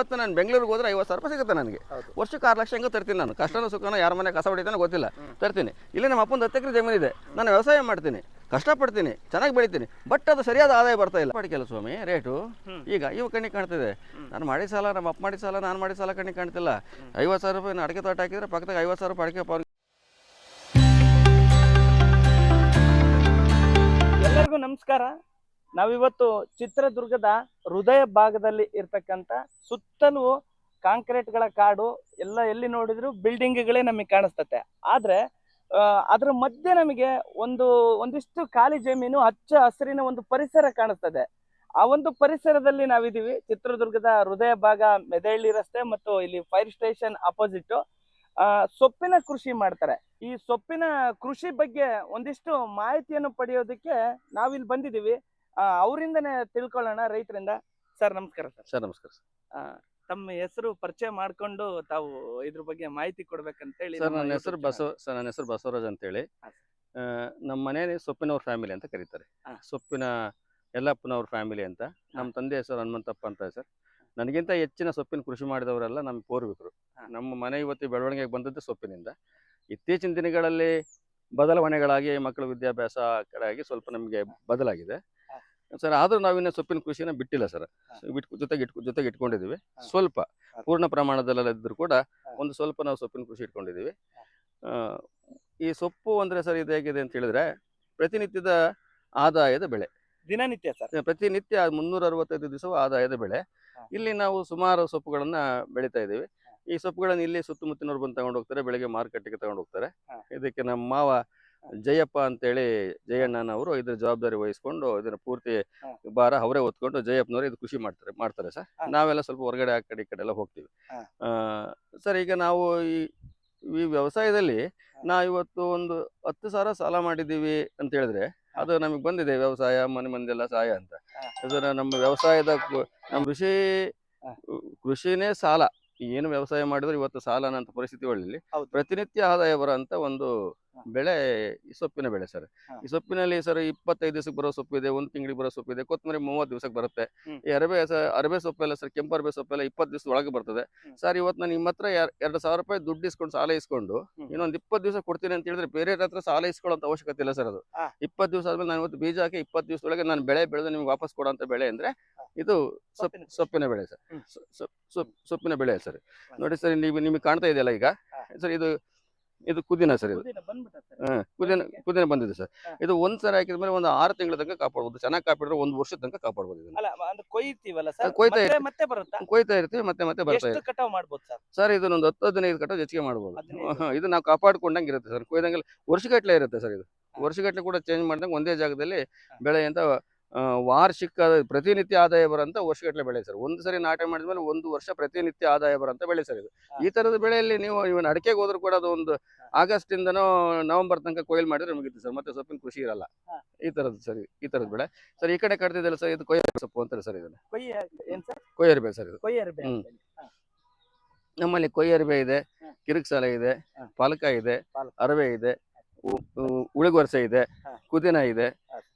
ಇವತ್ತು ನಾನು ಬೆಂಗಳೂರಿಗೆ ಹೋದ್ರೆ ಐವತ್ತು ಸಾವಿರ ರೂಪಾಯಿ ಸಿಗುತ್ತೆ ನನಗೆ. ವರ್ಷಕ್ಕೆ ಆರು ಲಕ್ಷ ಹೆಂಗೋ ತರ್ತೀನಿ ನಾನು. ಕಷ್ಟನೋ ಸುಖನೋ ಯಾರ ಮನೆ ಕಸ ಹೊಡಿತಾನೋ ಗೊತ್ತಿಲ್ಲ. ತರ್ತೀನಿ. ಇಲ್ಲಿ ನಮ್ಮ ಅಪ್ಪನ ಹತ್ತು ಎಕರೆ ಜಮೀನಿದೆ. ನಾನು ವ್ಯವಸಾಯ ಮಾಡ್ತೀನಿ. ಕಷ್ಟಪಡ್ತೀನಿ. ಚೆನ್ನಾಗಿ ಬೆಳಿತೀನಿ. ಬಟ್ ಅದು ಸರಿಯಾದ ಆದಾಯ ಬರ್ತಾ ಇಲ್ಲ. ಮಾಡಿಕೆಲ್ಲ ಸ್ವಾಮಿ ರೇಟು. ಈಗ ಇವು ಕಣ್ಣಿಗೆ ಕಾಣ್ತಿದೆ. ನಾನು ಮಾಡಿದ ಸಾಲ ನಮ್ಮ ಅಪ್ಪ ಮಾಡಿದ ಸಾಲ ನಾನು ಮಾಡಿದ ಸಾಲ ಕಣ್ಣಿಗೆ ಕಾಣ್ತಿಲ್ಲ. ಐವತ್ತು ಸಾವಿರ ರೂಪಾಯಿ ನಾನು ಅಡಿಕೆ ತೋಟ ಹಾಕಿದ್ರೆ ಪಕ್ಕದಾಗ ಐವತ್ತು ಸಾವಿರ ರೂಪಾಯಿ ಅಡಿಕೆ ಎಲ್ಲರಿಗೂ ನಮಸ್ಕಾರ. ನಾವಿವತ್ತು ಚಿತ್ರದುರ್ಗದ ಹೃದಯ ಭಾಗದಲ್ಲಿ ಇರ್ತಕ್ಕಂಥ ಸುತ್ತಲೂ ಕಾಂಕ್ರೀಟ್ಗಳ ಕಾಡು ಎಲ್ಲ ಎಲ್ಲಿ ನೋಡಿದ್ರು ಬಿಲ್ಡಿಂಗ್ಗಳೇ ನಮಗೆ ಕಾಣಿಸ್ತತೆ. ಆದ್ರೆ ಅದರ ಮಧ್ಯೆ ನಮಗೆ ಒಂದು, ಒಂದಿಷ್ಟು ಖಾಲಿ ಜಮೀನು ಹಚ್ಚ ಹಸಿರಿನ ಒಂದು ಪರಿಸರ ಕಾಣಿಸ್ತದೆ. ಆ ಒಂದು ಪರಿಸರದಲ್ಲಿ ನಾವಿದೀವಿ ಚಿತ್ರದುರ್ಗದ ಹೃದಯ ಭಾಗ ಮೆದಹಳ್ಳಿ ರಸ್ತೆ ಮತ್ತು ಇಲ್ಲಿ ಫೈರ್ ಸ್ಟೇಷನ್ ಅಪೋಸಿಟ್ ಸೊಪ್ಪಿನ ಕೃಷಿ ಮಾಡ್ತಾರೆ. ಈ ಸೊಪ್ಪಿನ ಕೃಷಿ ಬಗ್ಗೆ ಒಂದಿಷ್ಟು ಮಾಹಿತಿಯನ್ನು ಪಡೆಯೋದಕ್ಕೆ ನಾವಿಲ್ಲಿ ಬಂದಿದ್ದೀವಿ. ಅವರಿಂದನೇ ತಿಳ್ಕೊಳ್ಳೋಣ ರೈತರಿಂದ. ಸರ್ ನಮಸ್ಕಾರ ಸರ್. ಸರ್ ನಮಸ್ಕಾರ ಆ, ತಮ್ಮ ಹೆಸರು ಪರಿಚಯ ಮಾಡ್ಕೊಂಡು ತಾವು ಇದ್ರ ಬಗ್ಗೆ ಮಾಹಿತಿ ಕೊಡ್ಬೇಕಂತ ಹೇಳಿ ಸರ್ ನಮ್ಮ ನನ್ನ ಹೆಸರು YouTube ಬಸವ ಸರ್ ನನ್ನ ಹೆಸರು ಬಸವರಾಜ್ ಅಂತೇಳಿ. ಹೇಳಿ ಆ, ನಮ್ಮ ಮನೇಲಿ ಸೊಪ್ಪಿನವ್ರ ಫ್ಯಾಮಿಲಿ ಅಂತ ಕರೀತಾರೆ. ಹಾ. ಸೊಪ್ಪಿನ ಯಲ್ಲಪ್ಪನವ್ರ ಫ್ಯಾಮಿಲಿ ಅಂತ. ನಮ್ಮ ತಂದೆ ಹೆಸರು ಹನುಮಂತಪ್ಪ ಅಂತ ಸರ್. ನನಗಿಂತ ಹೆಚ್ಚಿನ ಸೊಪ್ಪಿನ ಕೃಷಿ ಮಾಡಿದವರೆಲ್ಲ ನಮ್ಮ ಪೂರ್ವಿಕರು. ಹಾ. ನಮ್ಮ ಮನೆ ಇವತ್ತು ಬೆಳವಣಿಗೆಗೆ ಬಂದದ್ದು ಸೊಪ್ಪಿನಿಂದ. ಇತ್ತೀಚಿನ ದಿನಗಳಲ್ಲಿ ಬದಲಾವಣೆಗಳಾಗಿ ಮಕ್ಕಳ ವಿದ್ಯಾಭ್ಯಾಸ ಕಡೆಯಾಗಿ ಸ್ವಲ್ಪ ನಮಗೆ ಬದಲಾಗಿದೆ. ಸರ್ ಆದರೂ ನಾವಿನ್ನ ಸೊಪ್ಪಿನ ಕೃಷಿನ ಬಿಟ್ಟಿಲ್ಲ ಸರ್. ಬಿಟ್ಟು ಜೊತೆಗೆ ಇಟ್ಕೊ ಜೊತೆಗೆ ಇಟ್ಕೊಂಡಿದ್ದೀವಿ. ಸ್ವಲ್ಪ ಪೂರ್ಣ ಪ್ರಮಾಣದಲ್ಲೆಲ್ಲ ಇದ್ರೂ ಕೂಡ ಒಂದು ಸ್ವಲ್ಪ ನಾವು ಸೊಪ್ಪಿನ ಕೃಷಿ ಇಟ್ಕೊಂಡಿದ್ದೀವಿ. ಈ ಸೊಪ್ಪು ಅಂದ್ರೆ ಸರ್ ಇದು ಹೇಗಿದೆ ಅಂತ ಹೇಳಿದ್ರೆ ಪ್ರತಿನಿತ್ಯದ ಆದಾಯದ ಬೆಳೆ. ದಿನನಿತ್ಯ ಸರ್. ಪ್ರತಿನಿತ್ಯ ಮುನ್ನೂರ ಅರವತ್ತೈದು ದಿವಸವೂ ಆದಾಯದ ಬೆಳೆ. ಇಲ್ಲಿ ನಾವು ಸುಮಾರು ಸೊಪ್ಪುಗಳನ್ನ ಬೆಳೀತಾ ಇದ್ದೀವಿ. ಈ ಸೊಪ್ಪುಗಳನ್ನ ಇಲ್ಲಿ ಸುತ್ತಮುತ್ತಿನವ್ರು ಬಂದು ತಗೊಂಡು ಹೋಗ್ತಾರೆ ಬೆಳಿಗ್ಗೆ ಮಾರುಕಟ್ಟೆಗೆ ತಗೊಂಡು ಹೋಗ್ತಾರೆ ಇದಕ್ಕೆ ನಮ್ಮ ಮಾವ ಜಯಪ್ಪ ಅಂತೇಳಿ ಜಯಣ್ಣನವರು ಇದ್ರ ಜವಾಬ್ದಾರಿ ವಹಿಸ್ಕೊಂಡು ಇದನ್ನ ಪೂರ್ತಿ. ಭಾರ ಅವರೇ ಹೊತ್ಕೊಂಡು ಜಯಪ್ಪನವರು ಇದು ಕೃಷಿ ಮಾಡ್ತಾರೆ ಮಾಡ್ತಾರೆ ಸರ್. ನಾವೆಲ್ಲ ಸ್ವಲ್ಪ ಹೊರಗಡೆ ಆ ಕಡೆ ಈ ಕಡೆ ಎಲ್ಲ ಹೋಗ್ತೀವಿ. ಆ, ಸರ್ ಈಗ ನಾವು ಈ ಈ ವ್ಯವಸಾಯದಲ್ಲಿ ನಾವು ಇವತ್ತು ಒಂದು ಹತ್ತು ಸಾವಿರ ಸಾಲ ಮಾಡಿದ್ದೀವಿ ಅಂತ ಹೇಳಿದ್ರೆ ಅದು ನಮಗೆ ಬಂದಿದೆ ವ್ಯವಸಾಯ ಮನೆ ಮಂದಿಯೆಲ್ಲ ಸಹಾಯ ಅಂತ. ಅದನ್ನ ಅದರ ನಮ್ಮ ವ್ಯವಸಾಯದ ನಮ್ಮ ಕೃಷಿ ಕೃಷಿನೇ ಸಾಲ. ಏನು ವ್ಯವಸಾಯ ಮಾಡಿದ್ರೆ ಇವತ್ತು ಸಾಲ ಅನ್ನೋ ಪರಿಸ್ಥಿತಿಗಳಲ್ಲಿ ಹೌದು. ಪ್ರತಿನಿತ್ಯ ಆದಾಯ ಬರೋಂಥ ಒಂದು ಹಾ. ಬೆಳೆ ಈ ಸೊಪ್ಪಿನ ಬೆಳೆ ಸರ್. ಈ ಸೊಪ್ಪಿನಲ್ಲಿ ಸರ್ ಇಪ್ಪತ್ತೈದು ದಿವಸಕ್ಕೆ ಬರೋ ಸೊಪ್ಪಿದೆ ಒಂದು ತಿಂಗಳಿಗೆ ಬರೋ ಸೊಪ್ಪಿದೆ ಕೊತ್ತಂಬರಿ ಮೂವತ್ತು ದಿವಸಕ್ಕೆ ಬರುತ್ತೆ. ಈ ಅರಬೆ ಅರಬೆ ಸೊಪ್ಪೆಲ್ಲ ಸರ್ ಕೆಂಪು ಅರಬೆ ಸೊಪ್ಪೆಲ್ಲ ಇಪ್ಪತ್ತು ದಿವಸ ಒಳಗೆ ಬರ್ತದೆ. ಸರ್ ಇವತ್ತು ನಾನು ನಿಮ್ಮ ಹತ್ರ ಎರ್- ಎರಡು ಸಾವಿರ ರೂಪಾಯಿ ದುಡ್ಡು ಇಸ್ಕೊಂಡು ಸಾಲ ಇಸ್ಕೊಂಡು ಇನ್ನೊಂದು ಇಪ್ಪತ್ತು ದಿವಸ ಕೊಡ್ತೀನಿ ಅಂತ ಹೇಳಿದ್ರೆ ಬೇರೆ ಹತ್ರ ಸಾಲ ಇಸ್ಕೊಳ್ಳೋಂಥ ಅವಶ್ಯಕತೆ ಇಲ್ಲ ಸರ್ ಅದು. ಇಪ್ಪತ್ತು ದಿವಸ ಆದ್ಮೇಲೆ ನಾನು ಇವತ್ತು ಬೀಜ ಹಾಕಿ ಇಪ್ಪತ್ತು ದಿವಸದೊಳಗೆ ನಾನು ಬೆಳೆ ಬೆಳೆದು ನಿಮ್ಗೆ ವಾಪಸ್ ಕೊಡೋಂಥ ಬೆಳೆ ಅಂದ್ರೆ ಇದು ಸೊಪ್ ಸೊಪ್ಪಿನ ಸೊಪ್ಪಿನ ಬೆಳೆ ಸರ್. ಸೊಪ್ಪಿನ ಬೆಳೆ ಸರ್. ನೋಡಿ ಸರ್ ನೀವು ನಿಮಗೆ ಕಾಣ್ತಾ ಇದೆಯಲ್ಲ ಈಗ. ಸರ್ ಇದು ಇದು ಕುದಿನ ಸರ್ ಇದು. ಕುದಿನ ಕುದಿನ ಬಂದಿದೆ ಸರ್. ಇದು ಒಂದ್ ಸರಿ ಹಾಕಿದ ಮೇಲೆ ಒಂದು ಆರು ತಿಂಗಳ ತನಕ ಕಾಪಾಡ್ಬೋದು. ಚೆನ್ನಾಗಿ ಕಾಪಾಡಿದ್ರೆ ಒಂದು ವರ್ಷದ ತನಕ ಕಾಪಾಡಬಹುದು ಇದನ್ನ. ಅಲ್ಲ ಅಂದ್ರೆ ಕೊಯ್ತೀವಲ್ಲ ಸರ್? ಕೊಯ್ತಾ ಮತ್ತೆ ಇರ್ತೀವಿ. ಮತ್ತೆ ಬರುತ್ತಾ? ಕೊಯ್ತಾ ಇರ್ತೀವಿ ಮತ್ತೆ ಮತ್ತೆ ಬರ್ತಾ ಇರ್ತೀವಿ. ಕಟಾವ್ ಮಾಡ್ಬೋದು ಸರ್? ಸರ್ ಇದನ್ನೊಂದು ಹತ್ತು ಹದಿನೈದು ಕಟ್ಟ ಹೆಚ್ಚಿಗೆ ಮಾಡ್ಬೋದು. ಹಾ, ಇದು ನಾವು ಕಾಪಾಡ್ಕೊಂಡಂಗೆ ಇರುತ್ತೆ ಸರ್. ಕೊಯ್ದಂಗೆಲ್ಲ ವರ್ಷಗಟ್ಟಲೆ ಇರುತ್ತೆ ಸರ್ ಇದು. ವರ್ಷಗಟ್ಟಲೆ ಕೂಡ ಚೇಂಜ್ ಮಾಡಿದಂಗೆ ಒಂದೇ ಜಾಗದಲ್ಲಿ ಬೆಳೆ ಅಂತ ವಾರ್ಷಿಕ ಪ್ರತಿನಿತ್ಯ ಆದಾಯ ಬರೋಂಥ ವರ್ಷಗಟ್ಟಲೆ ಬೆಳೆ ಸರ್. ಒಂದು ಸರಿ ನಾಟಿ ಮಾಡಿದ್ಮೇಲೆ ಒಂದು ವರ್ಷ ಪ್ರತಿನಿತ್ಯ ಆದಾಯ ಬರೋಂಥ ಬೆಳೆ ಸರ್ ಇದು. ಈ ಥರದ ಬೆಳೆಯಲ್ಲಿ ನೀವು ಇವನ್ ಅಡಿಕೆಗೆ ಹೋದ್ರು ಕೂಡ ಅದು ಒಂದು ಆಗಸ್ಟ್ ಇಂದನೋ ನವೆಂಬರ್ ತನಕ ಕೊಯ್ಲು ಮಾಡಿದ್ರೆ ಮುಗಿತು ಸರ್. ಮತ್ತೆ ಸೊಪ್ಪಿನ ಕೃಷಿ ಇರಲ್ಲ. ಈ ಥರದ್ದು ಸರ್ ಈ ಥರದ ಬೆಳೆ. ಸರ್ ಈ ಕಡೆ ಕಟ್ತಿದ್ದಲ್ಲ ಸರ್ ಇದು ಕೊಯ್ಯರ್ ಸೊಪ್ಪು ಅಂತಾರೆ ಸರ್ ಇದನ್ನ. ಕೊಯ್ಯರ್ ಏನ್ ಸರ್? ಇದು. ಹ್ಮ್. ನಮ್ಮಲ್ಲಿ ಕೊಯ್ಯರ್ಬೆ ಇದೆ. ಕಿರಿಕ್ಸಾಲೆ ಇದೆ. ಪಾಲಕ ಇದೆ ಅರವೆ ಇದೆ ಉಳಿಗೊರ್ಸೆ ಇದೆ. ಕುದಿನ ಇದೆ.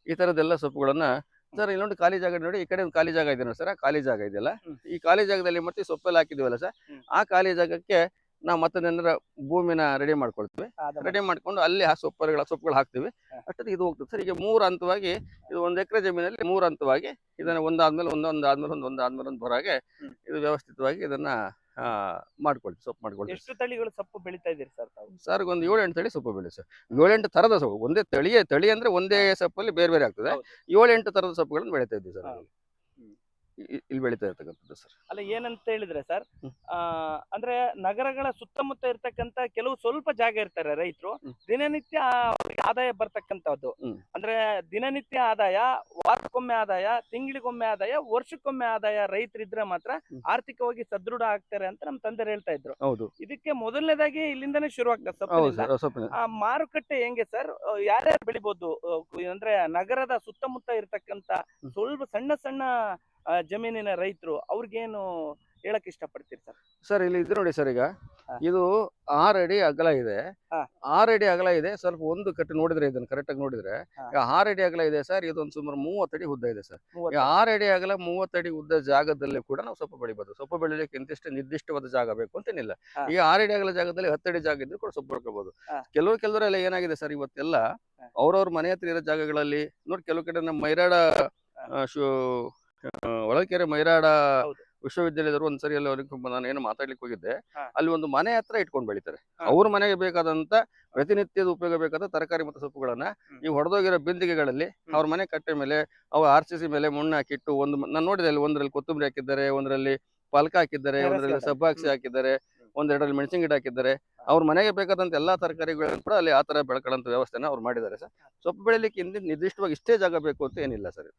ಈ ತರದೆಲ್ಲ ಸೊಪ್ಪುಗಳನ್ನ ಸರ್ ಇಲ್ಲಿ ನೋಡಿ ಖಾಲಿ ಜಾಗ ನೋಡಿ ಈ ಕಡೆ ಒಂದು ಖಾಲಿ ಜಾಗ ಇದೆ ನೋಡಿ ಸರ್ ಆ ಖಾಲಿ ಜಾಗ ಇದೆಯಲ್ಲ? ಈ ಖಾಲಿ ಜಾಗದಲ್ಲಿ ಮತ್ತೆ ಸೊಪ್ಪೆಲ್ಲ ಹಾಕಿದ್ವಲ್ಲ ಸರ್ ಆ ಖಾಲಿ ಜಾಗಕ್ಕೆ ನಾವು ಮತ್ತೊಂದೇನಾರ ಭೂಮಿನ ರೆಡಿ ಮಾಡ್ಕೊಳ್ತೀವಿ. ರೆಡಿ ಮಾಡ್ಕೊಂಡು ಅಲ್ಲಿ ಆ ಸೊಪ್ಪುಗಳ ಸೊಪ್ಪುಗಳು ಹಾಕ್ತೀವಿ. ಅಷ್ಟೊತ್ತಿಗೆ ಇದು ಹೋಗ್ತದೆ ಸರ್ ಈಗ ಮೂರು ಹಂತವಾಗಿ ಇದು ಒಂದು ಎಕರೆ ಜಮೀನಲ್ಲಿ ಮೂರು ಹಂತವಾಗಿ ಇದನ್ನ ಒಂದಾದ್ಮೇಲೆ ಒಂದೊಂದು ಆದ್ಮೇಲೆ ಒಂದು ಒಂದಾದ್ಮೇಲೆ ಒಂದು ಬರಾಗೆ ಹ್ಮ್. ಇದು ವ್ಯವಸ್ಥಿತವಾಗಿ ಇದನ್ನ ಮಾಡ್ಕೊಳ್ತೀವಿ ಸೊಪ್ಪು ಮಾಡ್ಕೊಳ್ಳಿ ಎಷ್ಟು ತಳಿಗಳು ಸೊಪ್ಪು ಬೆಳೀತಾ ಇದ್ದೀರಿ ಸರ್ ತಾವು? ಸರ್ ಒಂದು ಏಳೆಂಟು ತಳಿ ಸೊಪ್ಪು ಬೆಳೆ ಸರ್. ಏಳೆಂಟು ತರದ ಸೊಪ್ಪು ಒಂದೇ ತಳಿಯೇ ತಳಿ ಅಂದ್ರೆ ಒಂದೇ ಸೊಪ್ಪಲ್ಲಿ ಬೇರೆ ಬೇರೆ ಆಗ್ತದೆ. ಏಳೆಂಟು ತರದ ಸೊಪ್ಪುಗಳನ್ನು ಬೆಳೀತಾ ಇದ್ದೀವಿ ಸರ್. ಇಲ್ಲಿ. ಬೆಳೀತಾ ಇರ್ತಕ್ಕಂಥದ್ದು ಸರ್. ಅಲ್ಲ ಏನಂತ ಹೇಳಿದ್ರೆ ಸರ್ ಆ ಅಂದ್ರೆ ನಗರಗಳ ಸುತ್ತಮುತ್ತ ಇರ್ತಕ್ಕಂತ ಕೆಲವು ಸ್ವಲ್ಪ ಜಾಗ ಇರ್ತಾರೆ ರೈತರು. ದಿನನಿತ್ಯ ಆದಾಯ ಬರ್ತಕ್ಕಂಥದ್ದು. ಅಂದ್ರೆ ದಿನನಿತ್ಯ ಆದಾಯ ವಾರಕ್ಕೊಮ್ಮೆ ಆದಾಯ ತಿಂಗಳಿಗೊಮ್ಮೆ ಆದಾಯ ವರ್ಷಕ್ಕೊಮ್ಮೆ ಆದಾಯ ರೈತರಿದ್ರೆ ಮಾತ್ರ ಆರ್ಥಿಕವಾಗಿ ಸದೃಢ ಆಗ್ತಾರೆ ಅಂತ ನಮ್ಮ ತಂದೆ ಹೇಳ್ತಾ ಇದ್ರು. ಹೌದು. ಇದಕ್ಕೆ ಮೊದಲನೇದಾಗಿ ಇಲ್ಲಿಂದಾನೇ ಶುರು ಆಗ್ತದೆ ಆ ಮಾರುಕಟ್ಟೆ ಹೆಂಗೆ ಸರ್? ಯಾರ್ಯಾರು ಬೆಳಿಬಹುದು ಅಂದ್ರೆ ನಗರದ ಸುತ್ತಮುತ್ತ ಇರ್ತಕ್ಕಂತ ಸ್ವಲ್ಪ ಸಣ್ಣ ಸಣ್ಣ ಜಮೀನಿನ ರೈತರು ಅವ್ರಿಗೇನು ಹೇಳಕ್ ಇಷ್ಟಪಡ್ತೀರಿ ಸರ್? ಸರ್ ಇಲ್ಲಿ ಇದು ನೋಡಿ ಸರ್ ಈಗ ಹಾ. ಇದು ಆರ್ ಅಡಿ ಅಗಲ ಇದೆ. ಆರ್ ಆರು ಅಡಿ ಅಗಲ ಇದೆ. ಸ್ವಲ್ಪ ಒಂದು ಕಟ್ಟು ನೋಡಿದ್ರೆ ಇದನ್ನ ಕರೆಕ್ಟ್ ಆಗಿ ನೋಡಿದ್ರೆ. ಆರ್ ಈಗ ಆರು ಅಡಿ ಅಗಲ ಇದೆ ಸರ್ ಇದೊಂದು ಸುಮಾರು ಮೂವತ್ತಡಿ ಉದ್ದ ಇದೆ ಸರ್. ಮೂವತ್ತು. ಆರು ಅಡಿ ಅಗಲ ಮೂವತ್ತಡಿ ಉದ್ದ ಜಾಗದಲ್ಲಿ ಕೂಡ ನಾವು ಸೊಪ್ಪು ಬೆಳಿಬಹುದು ಸೊಪ್ಪು ಬೆಳಿಲಿಕ್ಕೆ ಇಂತಿಷ್ಟು ನಿರ್ದಿಷ್ಟವಾದ ಜಾಗ ಬೇಕು ಅಂತೇನಿಲ್ಲ ಹಾ. ಈ ಆರ್ ಅಡಿ ಅಗಲ ಜಾಗದಲ್ಲಿ ಹತ್ತಡಿ ಜಾಗ ಇದ್ರೂ ಕೂಡ ಸೊಪ್ಪು ಬೆಳ್ಕೋಬಹುದು ಹಾ. ಕೆಲವರು ಕೆಲವರೆಲ್ಲ ಏನಾಗಿದೆ ಸರ್ ಇವತ್ತೆಲ್ಲ ಹಾ. ಅವ್ರವ್ರ ಮನೆ ಹತ್ರ ಇರೋ ಜಾಗಗಳಲ್ಲಿ ನೋಡಿ ಕೆಲವು ಕಡೆ ನಮ್ಮ ಮೈರಾಡ ಆ, ಶು ಆ, ಹೊಳಲ್ಕೆರೆ ಮೈರಾಡ. ವಿಶ್ವವಿದ್ಯಾಲಯದವರು ಒಂದ್ಸರಿ ಅಲ್ಲಿ ಅವ್ರಿಗೆ ನಾನು ಏನು ಮಾತಾಡ್ಲಿಕ್ಕೆ ಹೋಗಿದ್ದೆ ಅಲ್ಲಿ ಒಂದು ಮನೆ ಹತ್ರ ಇಟ್ಕೊಂಡು ಬೆಳಿತಾರೆ. ಅವ್ರ ಮನೆಗೆ ಬೇಕಾದಂತ ಪ್ರತಿನಿತ್ಯದ ಉಪಯೋಗ ಬೇಕಾದ ತರಕಾರಿ ಮತ್ತು ಸೊಪ್ಪುಗಳನ್ನ. ಈ ಹೊಡೆದೋಗಿರೋ ಬಿಂದಿಗೆಗಳಲ್ಲಿ. ಅವ್ರ ಮನೆ ಕಟ್ಟೆ ಮೇಲೆ ಅವ್ರ ಆರ್ ಸಿ ಸಿ ಮೇಲೆ ಮಣ್ಣು ಹಾಕಿಟ್ಟು ಒಂದು ನಾನು ನೋಡಿದೆ ಅಲ್ಲಿ ಒಂದ್ರಲ್ಲಿ ಕೊತ್ತಂಬರಿ ಹಾಕಿದ್ದಾರೆ ಒಂದರಲ್ಲಿ ಪಾಲಕ ಹಾಕಿದ್ದಾರೆ ಒಂದರಲ್ಲಿ. ಸಬ್ಬಾಕ್ಸಿ ಹಾಕಿದ್ದಾರೆ ಒಂದೆರಡರಲ್ಲಿ ಮೆಣಸಿನ ಗಿಡ ಹಾಕಿದ್ದಾರೆ. ಅವ್ರ ಮನೆಗೆ ಬೇಕಾದಂತ ಎಲ್ಲಾ ತರಕಾರಿಗಳನ್ನು ಕೂಡ ಅಲ್ಲಿ ಆ ತರ ಬೆಳ್ಕೊಳ್ಳೋಂಥ ವ್ಯವಸ್ಥೆನ ಅವ್ರು ಮಾಡಿದ್ದಾರೆ ಸರ್. ಸೊಪ್ಪು ಬೆಳಿಲಿಕ್ಕೆ ಹಿಂದೆ ನಿರ್ದಿಷ್ಟವಾಗಿ ಇಷ್ಟೇ ಜಾಗ ಬೇಕು ಅಂತ ಏನಿಲ್ಲ ಸರ್.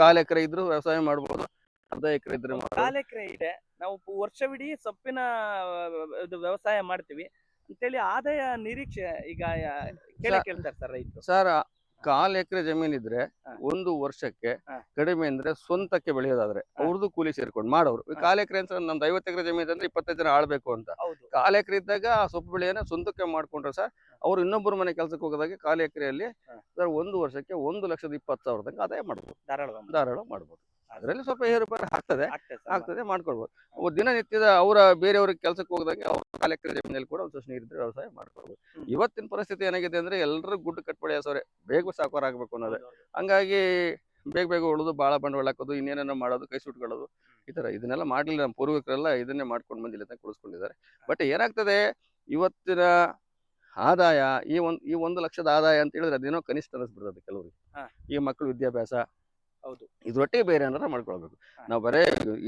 ಕಾಲ್ ಎಕರೆ ಇದ್ರು ವ್ಯವಸಾಯ ಮಾಡ್ಬೋದು ಅರ್ಧ ಎಕರೆ ಇದ್ರೆ ಕಾಲು ಎಕರೆ ಇದೆ. ನಾವು ವರ್ಷವಿಡೀ ಸೊಪ್ಪಿನ ವ್ಯವಸಾಯ ಮಾಡ್ತೀವಿ. ಅಂತೇಳಿ ಆದಾಯ ನಿರೀಕ್ಷೆ ಈಗ ಕೇಳ್ತಾರೆ ಸರ್ ರೈತರು. ಸರ್ ಕಾಲ್ ಎಕರೆ ಜಮೀನ್ ಇದ್ರೆ ಒಂದು ವರ್ಷಕ್ಕೆ. ಕಡಿಮೆ ಅಂದ್ರೆ ಸ್ವಂತಕ್ಕೆ ಬೆಳೆಯೋದಾದ್ರೆ. ಅವ್ರದ್ದು ಕೂಲಿ ಸೇರ್ಕೊಂಡು ಮಾಡೋರು. ಕಾಲ್ ಎಕರೆ ಅಂತ ನಮ್ದು ಐವತ್ತು ಎಕರೆ ಜಮೀನ್ ಅಂದ್ರೆ ಇಪ್ಪತ್ತೈದು ಜನ ಆಳ್ಬೇಕು ಅಂತ ಕಾಲ್ ಎಕರೆ ಇದ್ದಾಗ ಆ ಸೊಪ್ಪು ಬೆಳೆಯನ್ನ ಸ್ವಂತಕ್ಕೆ ಮಾಡ್ಕೊಂಡ್ರೆ ಸರ್ ಅವ್ರು ಇನ್ನೊಬ್ಬರ ಮನೆ ಕೆಲಸಕ್ಕೆ ಹೋಗೋದಾಗ ಕಾಲ್ ಎಕರೆಯಲ್ಲಿ. ಸರ್ ಒಂದು ವರ್ಷಕ್ಕೆ ಒಂದು ಲಕ್ಷದ ಇಪ್ಪತ್ತು ಸಾವಿರ ತನಕ ಆದಾಯ ಮಾಡ್ಬೋದು ಧಾರಾಳ ಧಾರಾಳ ಮಾಡ್ಬೋದು ಅದರಲ್ಲಿ ಸ್ವಲ್ಪ ಏರುಪೇರು ಆಗ್ತದೆ. ಆಗ್ತದೆ ಮಾಡ್ಕೊಳ್ಬಹುದು ದಿನನಿತ್ಯದ ಅವರ ಬೇರೆಯವ್ರ ಕೆಲಸಕ್ಕೆ ಹೋಗದಾಗ ಅವ್ರ ಕಾಲಕ್ಕೆ ಎಕರೆ ಜಮೀನಲ್ಲಿ ಕೂಡ ಒಂದು ನೀರು ಇದ್ರೆ ವ್ಯವಸಾಯ ಮಾಡ್ಕೊಳ್ಬಹುದು. ಇವತ್ತಿನ ಪರಿಸ್ಥಿತಿ ಏನಾಗಿದೆ ಅಂದ್ರೆ ಎಲ್ಲರೂ ಗುಡ್ಡು ಕಟ್ಪಡಿ ಸೋರೆ. ಬೇಗ ಸಾಕಾರ ಆಗ್ಬೇಕು ಅನ್ನೋದು. ಹಂಗಾಗಿ ಬೇಗ ಬೇಗ ಉಳಿದು ಭಾಳ ಬಂಡವಾಳ ಹಾಕೋದು ಇನ್ನೇನೇನೋ ಮಾಡೋದು ಕೈ ಸುಟ್ಕೊಳ್ಳೋದು ಈ ತರ ಇದನ್ನೆಲ್ಲ ಮಾಡ್ಲಿಲ್ಲ ನಮ್ಮ ಪೂರ್ವಿಕರೆಲ್ಲ ಇದನ್ನೇ ಮಾಡ್ಕೊಂಡು ಬಂದಿಲ್ಲ ಅಂತ ಕುಳಿಸ್ಕೊಂಡಿದ್ದಾರೆ. ಬಟ್ ಏನಾಗ್ತದೆ ಇವತ್ತಿನ ಆದಾಯ ಈ ಒಂದು ಈ ಒಂದು ಲಕ್ಷದ ಆದಾಯ ಅಂತ ಹೇಳಿದ್ರೆ ಅದೇನೋ ಕನಿಷ್ಠ ಅನಿಸ್ಬಿಡ್ತದೆ ಕೆಲವರಿಗೆ. ಈ ಮಕ್ಕಳು ವಿದ್ಯಾಭ್ಯಾಸ ಹೌದು. ಇದ್ರೊಟ್ಟಿಗೆ ಬೇರೆ ಏನಾರ ಮಾಡ್ಕೊಳ್ಬೇಕು. ನಾವು ಬರೇ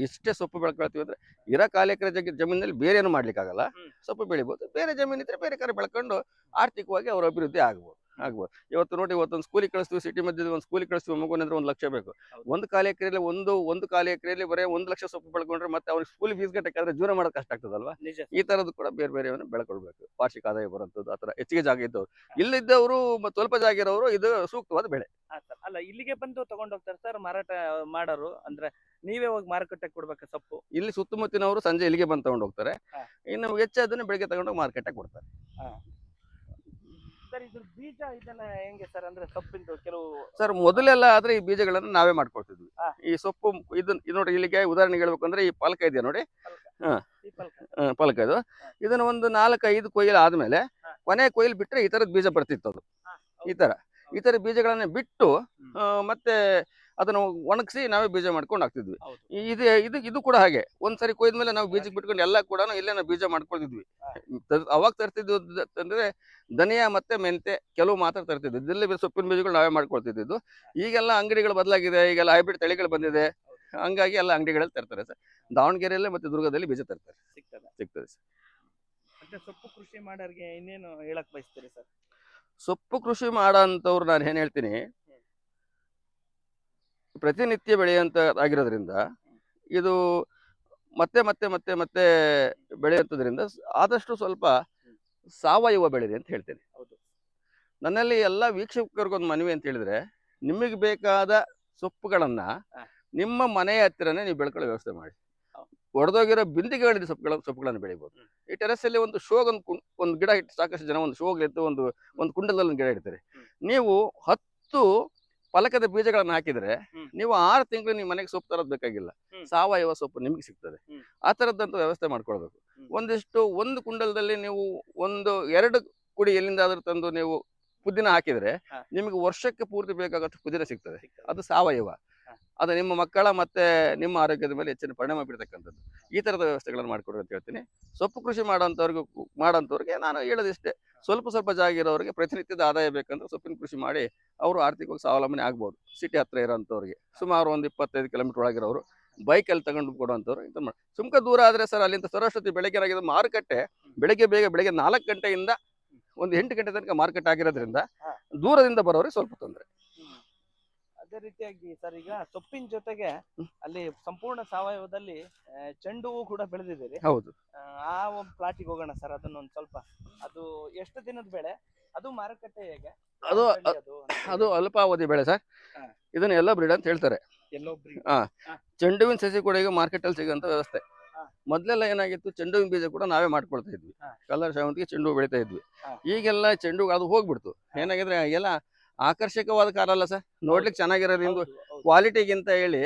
ಇಷ್ಟೇ ಸೊಪ್ಪು ಬೆಳ್ಕೊಳ್ತೀವಿ ಅಂದ್ರೆ ಇರೋ ಕಾಲು ಎಕರೆ ಜಗ ಜಮೀನಲ್ಲಿ ಬೇರೆ ಏನು ಮಾಡ್ಲಿಕ್ಕಾಗಲ್ಲ. ಸೊಪ್ಪು ಬೆಳಿಬೋದು. ಬೇರೆ ಜಮೀನ್ ಇದ್ರೆ ಬೇರೆ ಕಡೆ ಬೆಳ್ಕೊಂಡು ಆರ್ಥಿಕವಾಗಿ ಅವರ ಅಭಿವೃದ್ಧಿ ಆಗ್ಬೋದು. ಆಗ್ಬೋದು. ಇವತ್ತು ನೋಡಿ ಇವತ್ತೊಂದು ಸ್ಕೂಲಿಗೆ ಕಳಿಸ್ತೀವಿ ಸಿಟಿ ಮಧ್ಯದ ಒಂದು ಸ್ಕೂಲಿಗೆ ಕಳಿಸ್ತೀವಿ ಮಗುನಂದ್ರೆ ಒಂದು ಲಕ್ಷ ಬೇಕು. ಒಂದು ಕಾಲ ಎಕರೆಯಲ್ಲಿ ಒಂದು ಒಂದು ಕಾಲ ಎಕರೆಯಲ್ಲಿ ಬರೀ ಒಂದು ಲಕ್ಷ ಸೊಪ್ಪು ಬೆಳ್ಕೊಂಡ್ರೆ ಮತ್ತೆ ಅವ್ರಿಗೆ ಸ್ಕೂಲ್ ಫೀಸ್ ಕಟ್ಟಕ್ಕಾದ್ರೆ ಜೀವನ ಮಾಡೋಕೆ ಕಷ್ಟ ಆಗ್ತದಲ್ವಾ? ಈ ತರದ್ದು ಕೂಡ ಬೇರೆ ಬೇರೆಯವನ್ನ ಬೆಳ್ಕೊಳ್ಬೇಕು. ವಾರ್ಷಿಕ ಆದಾಯ ಬರುವಂಥದ್ದು ಆ ಥರ ಹೆಚ್ಚಿಗೆ ಜಾಗ ಇದ್ದವ್ರು. ಇಲ್ಲಿದ್ದವರು ಮತ್ತು ಸ್ವಲ್ಪ ಜಾಗ ಇರೋರು ಇದು ಸೂಕ್ತವಾದ ಬೆಳೆ. ಅಲ್ಲ ಇಲ್ಲಿಗೆ ಬಂದು ತಗೊಂಡು ಹೋಗ್ತಾರೆ ಸರ್ ಮಾರಾಟ ಮಾಡೋರು. ಅಂದ್ರೆ ನೀವೇ ಹೋಗಿ ಮಾರುಕಟ್ಟೆಗೆ ಕೊಡ್ಬೇಕು ಸೊಪ್ಪು? ಇಲ್ಲಿ ಸುತ್ತಮುತ್ತಿನವರು ಸಂಜೆ ಇಲ್ಲಿಗೆ ಬಂದು ತಗೊಂಡು ಹೋಗ್ತಾರೆ. ಇನ್ನು ಹೆಚ್ಚಾದನ್ನ ಬೆಳಿಗ್ಗೆ ತಗೊಂಡೋಗಿ ಮಾರ್ಕೆಟ್ ಕೊಡ್ತಾರೆ. ಸರ್ ಇದ್ರ ಬೀಜ ಇದೆಲ್ಲ ಹೆಂಗೆ ಸರ್? ಅಂದ್ರೆ ಸೊಪ್ಪಿಂದು ಕೆಲವು ಸರ್ ಮೊದಲೆಲ್ಲ ಆದ್ರೆ ಈ ಬೀಜಗಳನ್ನ ನಾವೇ ಮಾಡ್ಕೊಳ್ತಿದ್ವಿ. ಹಾ. ಈ ಸೊಪ್ಪು ಇದನ್ನ ಇದು ನೋಡಿ ಇಲ್ಲಿಗೆ ಉದಾಹರಣೆ ಹೇಳ್ಬೇಕಂದ್ರೆ ಈ ಪಾಲಕ ಇದೆಯಾ ನೋಡಿ? ಪೀಪಲ್ ಆ, ಪಾಲಕ. ಇದು ಇದನ್ನ ಒಂದು ನಾಲ್ಕು ಐದು ಕೊಯ್ಲು ಆದ್ಮೇಲೆ ಹಾ. ಕೊನೆ ಕೊಯ್ಲು ಬಿಟ್ರೆ ಈ ತರದ ಬೀಜ ಬರ್ತಿತ್ತು ಅದು. ಈ ತರ. ಈ ತರ ಬೀಜಗಳನ್ನ ಬಿಟ್ಟು ಆ, ಮತ್ತೆ ಅದನ್ನ ಒಣಗಿಸಿ ನಾವೇ ಬೀಜ ಮಾಡ್ಕೊಂಡು ಹಾಕ್ತಿದ್ವಿ. ಇದು ಇದು ಇದು ಕೂಡ ಹಾಗೆ. ಒಂದ್ಸರಿ ಕೊಯ್ದ್ಮೇಲೆ ನಾವು ಬೀಜಕ್ಕೆ ಬಿಟ್ಕೊಂಡು ಎಲ್ಲ ಕೂಡ ಇಲ್ಲೇ ನಾವು ಬೀಜ ಮಾಡ್ಕೊಳ್ತಿದ್ವಿ. ಅವಾಗ ತರ್ತಿದ್ವು ಅಂದ್ರೆ ಧನಿಯಾ ಮತ್ತೆ ಮೆಂತೆ ಕೆಲವು ಮಾತ್ರ ತರ್ತಿದ್ವಿ ಇದರಲ್ಲಿ ಸೊಪ್ಪಿನ ಬೀಜಗಳು ನಾವೇ ಮಾಡ್ಕೊಳ್ತಿದ್ದು ಈಗೆಲ್ಲ ಅಂಗಡಿಗಳು ಬದಲಾಗಿದೆ ಈಗೆಲ್ಲ ಹೈಬ್ರಿಡ್ ತಳಿಗಳು ಬಂದಿದೆ. ಹಂಗಾಗಿ ಎಲ್ಲ ಅಂಗಡಿಗಳಲ್ಲಿ ತರ್ತಾರೆ ಸರ್. ದಾವಣಗೆರೆಯಲ್ಲಿ ಮತ್ತೆ ದುರ್ಗದಲ್ಲಿ ಬೀಜ ತರ್ತಾರೆ. ಸಿಗ್ತದೆ. ಸಿಗ್ತದೆ ಸರ್. ಮತ್ತೆ ಸೊಪ್ಪು ಕೃಷಿ ಮಾಡೋರಿಗೆ ಇನ್ನೇನು ಹೇಳಕ್ ಬಯಸ್ತೀರಿ ಸರ್? ಸೊಪ್ಪು ಕೃಷಿ ಮಾಡೋ ಅಂಥವ್ರು ನಾನು ಏನ್ ಹೇಳ್ತೀನಿ ಪ್ರತಿನಿತ್ಯ ಬೆಳೆಯುವಂತ ಆಗಿರೋದ್ರಿಂದ ಇದು ಮತ್ತೆ ಮತ್ತೆ ಮತ್ತೆ ಮತ್ತೆ ಬೆಳೆಯುವಂಥದ್ರಿಂದ ಆದಷ್ಟು ಸ್ವಲ್ಪ ಸಾವಯವ ಬೆಳೆರಿ ಅಂತ ಹೇಳ್ತೇನೆ. ಹೌದು. ನನ್ನಲ್ಲಿ ಎಲ್ಲ ವೀಕ್ಷಕರಿಗೊಂದು ಮನವಿ ಅಂತ ಹೇಳಿದ್ರೆ ನಿಮಗೆ ಬೇಕಾದ ಸೊಪ್ಪುಗಳನ್ನ ನಿಮ್ಮ ಮನೆಯ ಹತ್ತಿರನೇ ನೀವು ಬೆಳ್ಕೊಳ್ಳೋ ವ್ಯವಸ್ಥೆ ಮಾಡಿ. ಒಡೆದೋಗಿರೋ ಬಿಂದಿಗೆಗಳಿಂದ ಸೊಪ್ಪುಗಳ ಸೊಪ್ಪುಗಳನ್ನು ಬೆಳಿಬೋದು. ಈ ಟೆರೆಸಲ್ಲಿ ಒಂದು ಶೋಗ್ ಒಂದು ಕುಂ- ಒಂದು ಗಿಡ ಇಟ್ಟು ಸಾಕಷ್ಟು ಜನ ಒಂದು ಶೋಗ್ಲಿತ್ತು ಒಂದು ಒಂದು ಕುಂಡಲದಲ್ಲಿ ಒಂದು ಗಿಡ ಇಡ್ತಾರೆ. ನೀವು ಹತ್ತು ಫಲಕದ ಬೀಜಗಳನ್ನ ಹಾಕಿದ್ರೆ ನೀವು ಆರು ತಿಂಗಳು ನಿಮ್ಮ ಮನೆಗೆ ಸೊಪ್ಪು ತರೋದು ಬೇಕಾಗಿಲ್ಲ. ಸಾವಯವ ಸೊಪ್ಪು ನಿಮಗೆ ಸಿಗ್ತದೆ ಆ ಥರದ್ದಂತ ವ್ಯವಸ್ಥೆ ಮಾಡ್ಕೊಳ್ಬೇಕು. ಒಂದಿಷ್ಟು ಒಂದು ಕುಂಡಲದಲ್ಲಿ ನೀವು ಒಂದು ಎರಡು ಕುಡಿ ಎಲ್ಲಿಂದಾದರೂ ತಂದು ನೀವು ಪುದೀನ ಹಾಕಿದ್ರೆ. ನಿಮಗೆ ವರ್ಷಕ್ಕೆ ಪೂರ್ತಿ ಬೇಕಾಗಷ್ಟು ಪುದೀನ ಸಿಗ್ತದೆ. ಅದು ಸಾವಯವ. ಅದು ನಿಮ್ಮ ಮಕ್ಕಳ ಮತ್ತೆ ನಿಮ್ಮ ಆರೋಗ್ಯದ ಮೇಲೆ ಹೆಚ್ಚಿನ ಪರಿಣಾಮ ಬೀರ್ತಕ್ಕಂಥದ್ದು. ಈ ತರದ ವ್ಯವಸ್ಥೆಗಳನ್ನು ಮಾಡ್ಕೊಡ್ರಿ ಅಂತ ಹೇಳ್ತೀನಿ. ಸೊಪ್ಪು ಕೃಷಿ ಮಾಡೋಂಥವ್ರಿಗೂ ಮಾಡೋಂಥವ್ರಿಗೆ ನಾನು ಹೇಳೋದಿಷ್ಟೇ. ಸ್ವಲ್ಪ ಸ್ವಲ್ಪ ಜಾಗ ಇರೋರಿಗೆ ಪ್ರತಿನಿತ್ಯದ ಆದಾಯ ಬೇಕಂದ್ರೆ ಸೊಪ್ಪಿನ ಕೃಷಿ ಮಾಡಿ ಅವರು ಆರ್ಥಿಕವಾಗಿ ಸ್ವಾವಲಂಬನೆ ಆಗ್ಬೋದು. ಸಿಟಿ ಹತ್ರ ಇರೋಂಥವ್ರಿಗೆ. ಸುಮಾರು ಒಂದು ಇಪ್ಪತ್ತೈದು ಕಿಲೋಮೀಟರ್ ಒಳಗಿರೋರು ಬೈಕಲ್ಲಿ ತಗೊಂಡು ಕೊಡುವಂಥವ್ರು ಇದು ಮಾಡಿ. ಸುಮ್ಕ ದೂರ ಆದರೆ ಸರ್ ಅಲ್ಲಿಂದ ಸರಸ್ವತಿ ಬೆಳಗ್ಗೆ ಆಗಿದ ಮಾರುಕಟ್ಟೆ ಬೆಳಗ್ಗೆ ಬೇಗ ಬೆಳಗ್ಗೆ ನಾಲ್ಕು ಗಂಟೆಯಿಂದ ಒಂದು ಎಂಟು ಗಂಟೆ ತನಕ ಮಾರ್ಕೆಟ್ ಆಗಿರೋದ್ರಿಂದ ದೂರದಿಂದ ಬರೋರಿಗೆ ಸ್ವಲ್ಪ ತೊಂದರೆ. ಅದೇ ರೀತಿಯಾಗಿ ಸರ್ ಈಗ ಸೊಪ್ಪಿನ ಜೊತೆಗೆ ಅಲ್ಲಿ ಸಂಪೂರ್ಣ ಸಾವಯವದಲ್ಲಿ ಆ, ಚೆಂಡು ಹೂ ಕೂಡ ಬೆಳೆದಿದ್ದೀರಿ. ಹೌದು. ಆ, ಆ ಒಂದು ಪ್ಲಾಟಿಗೆ ಹೋಗೋಣ ಸರ್ ಅದನ್ನೊಂದು ಸ್ವಲ್ಪ. ಅದು ಎಷ್ಟು ದಿನದ ಬೆಳೆ? ಅದು ಮಾರುಕಟ್ಟೆ ಹೇಗೆ? ಅದು- ಅದು ಅದು ಅಲ್ಪಾವಧಿ ಬೆಳೆ ಸರ್. ಹಾ. ಇದನ್ನ ಎಲ್ಲ ಬ್ರೀಡ್ ಅಂತ ಹೇಳ್ತಾರೆ. ಎಲ್ಲೋ breed. ಚೆಂಡುವಿನ ಸಸಿ ಕೂಡ ಈಗ ಮಾರ್ಕೆಟ್ ಅಲ್ಲಿ ಸಿಗುವಂತ ವ್ಯವಸ್ಥೆ. ಹಾ. ಮೊದಲೆಲ್ಲ ಏನಾಗಿತ್ತು ಚೆಂಡುವಿನ ಬೀಜ ಕೂಡ ನಾವೇ ಮಾಡ್ಕೊಳ್ತಾ ಇದ್ವಿ. ಹಾ. ಕಲರ್ ಶಾವಂತಿಗೆ ಚೆಂಡು ಹೂ ಬೆಳಿತಾ ಇದ್ವಿ. ಹಾ. ಈಗೆಲ್ಲ ಚೆಂಡು ಹೂ ಅದು ಹೋಗ್ಬಿಡ್ತು. ಏನಾಗಿದ್ರೆ ಎಲ್ಲ ಆಕರ್ಷಕವಾದ ಕಾರ ಅಲ್ಲ ಸರ್ ನೋಡ್ಲಿಕ್ಕೆ ಚೆನ್ನಾಗಿರೋದು ನಿಮ್ದು. ಕ್ವಾಲಿಟಿಗಿಂತ ಹೇಳಿ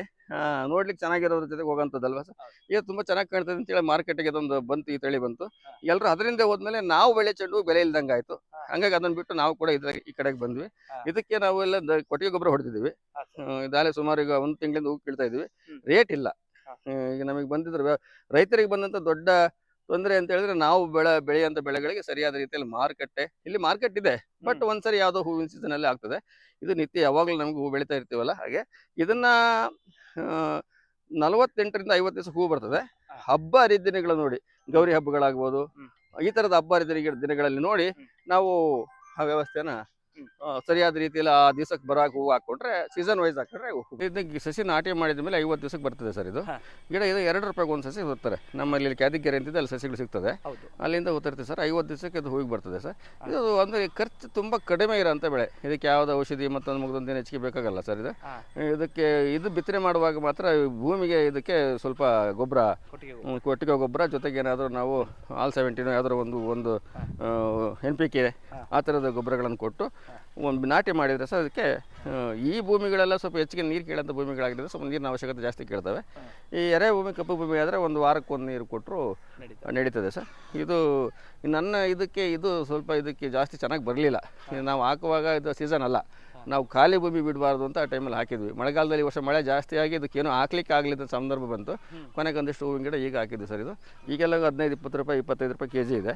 ನೋಡ್ಲಿಕ್ಕೆ ಚೆನ್ನಾಗಿರೋದ್ರ ಜೊತೆಗೆ ಹೋಗೋಂಥದ್ದಲ್ವಾ ಸರ್ ಈಗ ತುಂಬಾ ಚೆನ್ನಾಗಿ ಕಾಣ್ತದೆ ಅಂತೇಳಿ ಮಾರ್ಕೆಟ್ಗೆ ಅದೊಂದು ಬಂತು ಈ ತಳಿ ಬಂತು. ಎಲ್ಲರೂ ಅದರಿಂದ ಹೋದ್ಮೇಲೆ ನಾವು ಬೆಳೆ ಚೆಂಡು ಬೆಲೆ ಇಲ್ದಂಗೆ ಆಯ್ತು. ಹಂಗಾಗಿ ಅದನ್ನ ಬಿಟ್ಟು ನಾವು ಕೂಡ ಇದ್ರ ಈ ಕಡೆಗೆ ಬಂದ್ವಿ. ಇದಕ್ಕೆ ನಾವು ಎಲ್ಲ ಕೊಟ್ಟಿಗೆ ಗೊಬ್ಬರ ಹೊಡೆದಿದ್ವಿ. ಇದಾಲೆ ಸುಮಾರು ಈಗ ಒಂದು ತಿಂಗಳಿಂದ ಹೂ ಕೀಳ್ತಾ ಇದ್ವಿ ರೇಟ್ ಇಲ್ಲ. ಈಗ ನಮಗೆ ಬಂದಿದ್ರೆ ರೈತರಿಗೆ ಬಂದಂತ ದೊಡ್ಡ ತೊಂದರೆ ಅಂತ ಹೇಳಿದ್ರೆ ನಾವು ಬೆಳೆ ಬೆಳೆಯುವಂತ ಬೆಳೆಗಳಿಗೆ ಸರಿಯಾದ ರೀತಿಯಲ್ಲಿ ಮಾರುಕಟ್ಟೆ ಇಲ್ಲಿ ಮಾರ್ಕೆಟ್ ಇದೆ ಬಟ್. ಒಂದ್ಸರಿ ಯಾವುದೋ ಹೂವಿನ ಸೀಸನ್ ಅಲ್ಲಿ ಆಗ್ತದೆ. ಇದು ನಿತ್ಯ ಯಾವಾಗಲೂ ನಮ್ಗೆ ಹೂ ಬೆಳಿತಾ ಇರ್ತೀವಲ್ಲ ಹಾಗೆ ಇದನ್ನ ನಲವತ್ತೆಂಟರಿಂದ ಐವತ್ತು ದಿವಸ ಹೂ ಬರ್ತದೆ. ಹಬ್ಬ ಹರಿದಿನಗಳು ನೋಡಿ ಗೌರಿ ಹಬ್ಬಗಳಾಗ್ಬೋದು ಈ ತರದ ಹಬ್ಬ ಹರಿದಿನ ದಿನಗಳಲ್ಲಿ ನೋಡಿ ನಾವು ಆ ವ್ಯವಸ್ಥೆನ ಸರಿಯಾದ ರೀತಿಯಲ್ಲಿ ಆ ದಿವಸಕ್ಕೆ ಬರೋಕೆ ಹೂವು ಹಾಕೊಂಡ್ರೆ ಸೀಸನ್ ವೈಸ್ ಹಾಕೊಂಡ್ರೆ ಇದಕ್ಕೆ ಸಸಿ ನಾಟಿ ಮಾಡಿದ ಮೇಲೆ ಐವತ್ತು ದಿವಸಕ್ಕೆ ಬರ್ತದೆ ಸರ್ ಇದು. ಗಿಡ ಇದು ಎರಡು ರೂಪಾಯಿಗೆ ಒಂದು ಸಸಿ ಹೋಗ್ತಾರೆ ನಮ್ಮಲ್ಲಿ ಕ್ಯಾದಿಗೆರೆ ಅಂತಿದೆ ಅಲ್ಲಿ ಸಸಿಗಳು ಸಿಗ್ತದೆ. ಅಲ್ಲಿಂದ ಉತ್ತರ್ತೀವಿ ಸರ್ ಐವತ್ತು ದಿವಸಕ್ಕೆ ಅದು ಹೂವಿಗೆ ಬರ್ತದೆ ಸರ್. ಇದು ಅಂದರೆ ಖರ್ಚು ತುಂಬ ಕಡಿಮೆ ಇರೋಂಥ ಬೆಳೆ. ಇದಕ್ಕೆ ಯಾವ್ದು ಔಷಧಿ ಮತ್ತೊಂದು ಮುಗ್ದೊಂದು ಏನು ಹೆಚ್ಚಿಗೆ ಬೇಕಾಗಲ್ಲ ಸರ್ ಇದು. ಇದಕ್ಕೆ ಇದು ಬಿತ್ತನೆ ಮಾಡುವಾಗ ಮಾತ್ರ ಭೂಮಿಗೆ ಇದಕ್ಕೆ ಸ್ವಲ್ಪ ಗೊಬ್ಬರ ಕೊಟ್ಟಿಗೆ ಗೊಬ್ಬರ ಜೊತೆಗೆ ಏನಾದರೂ ನಾವು ಆಲ್ ಸೆವೆಂಟಿನೋ ಯಾವ್ದಾದ್ರು ಒಂದು ಒಂದು ಎನ್ ಪಿ ಕೆ ಆ ಥರದ ಗೊಬ್ಬರಗಳನ್ನು ಕೊಟ್ಟು ಒಂದು ನಾಟಿ ಮಾಡಿದರೆ ಸರ್ ಅದಕ್ಕೆ ಈ ಭೂಮಿಗಳೆಲ್ಲ ಸ್ವಲ್ಪ ಹೆಚ್ಚಿಗೆ ನೀರು ಕೇಳೋಂಥ ಭೂಮಿಗಳಾಗಿದ್ದರೆ ಸ್ವಲ್ಪ ನೀರಿನ ಅವಶ್ಯಕತೆ ಜಾಸ್ತಿ ಕೇಳ್ತವೆ. ಈ ಎರೆ ಭೂಮಿ ಕಪ್ಪು ಭೂಮಿ ಆದರೆ ಒಂದು ವಾರಕ್ಕೆ ಒಂದು ನೀರು ಕೊಟ್ಟರು ನಡೀತದೆ. ನಡೀತದೆ ಸರ್. ಇದು ನನ್ನ ಇದಕ್ಕೆ ಇದು ಸ್ವಲ್ಪ ಇದಕ್ಕೆ ಜಾಸ್ತಿ ಚೆನ್ನಾಗಿ ಬರಲಿಲ್ಲ. ನಾವು ಹಾಕುವಾಗ ಇದು ಸೀಸನ್ ಅಲ್ಲ. ನಾವು ಖಾಲಿ ಭೂಮಿ ಬಿಡಬಾರ್ದು ಅಂತ ಆ ಟೈಮಲ್ಲಿ ಹಾಕಿದ್ವಿ. ಮಳೆಗಾಲದಲ್ಲಿ ಈ ವರ್ಷ ಮಳೆ ಜಾಸ್ತಿ ಆಗಿ ಇದಕ್ಕೇನು ಹಾಕ್ಲಿಕ್ಕೆ ಆಗಲಿದ್ದ ಸಂದರ್ಭ ಬಂತು. ಕೊನೆಗೆ ಒಂದಿಷ್ಟು ಹೂವಿನ ಗಿಡ ಈಗ ಹಾಕಿದ್ವಿ ಸರ್ ಇದು. ಈಗೆಲ್ಲ ಹದಿನೈದು ಇಪ್ಪತ್ತು ರೂಪಾಯಿ ಇಪ್ಪತ್ತೈದು ರೂಪಾಯಿ ಕೆ ಜಿ ಇದೆ